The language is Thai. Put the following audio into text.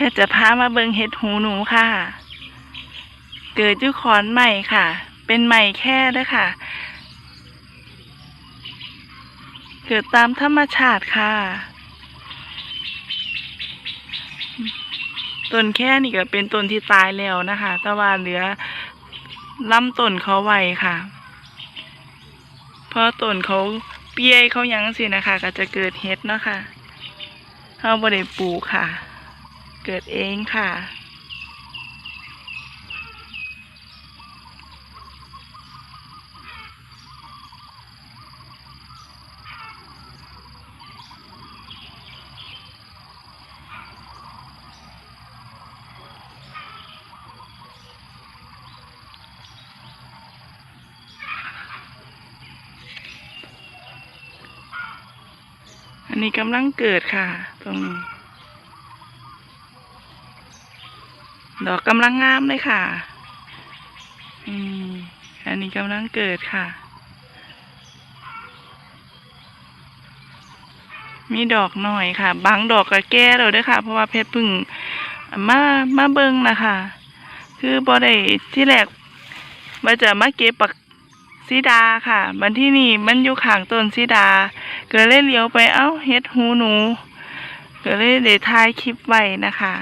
เพชรจะพามาเบิงเห็ดหูหนูค่ะ เกิดอยุคอนใหม่ค่ะ เป็นใหม่แค่เด้วยค่ะ เกิดตามธรรมชาติค่ะ ต้นแค่นี่ก็เป็นต้นที่ตายแล้วนะคะ แต่ว่าเหลือลำต้นเขาไว้ค่ะ เพราะต้นเขาเปียเขาหยังสินะคะ ก็จะเกิดเห็ดเนาะค่ะเราบ่ได้ปลูกค่ะ เกิดเองค่ะ อันนี้กำลังเกิดค่ะ ตรงนี้ ดอกกำลังงามเลยค่ะ อืม อันนี้กำลังเกิดค่ะ มีดอกหน่อยค่ะ บางดอกก็แก่แล้วด้วยค่ะ เพราะว่าเพชรพึ่งมามาเบิงนะคะ คือบ่ได้ที่แรกว่าจะมาเก็บปักสีดาค่ะ บันที่นี่มันอยู่ข้างต้นสีดาก็เลยเลี้ยวไปเอ้าเฮ็ดหูหนูก็เลยได้ถ่ายคลิปไว้นะคะ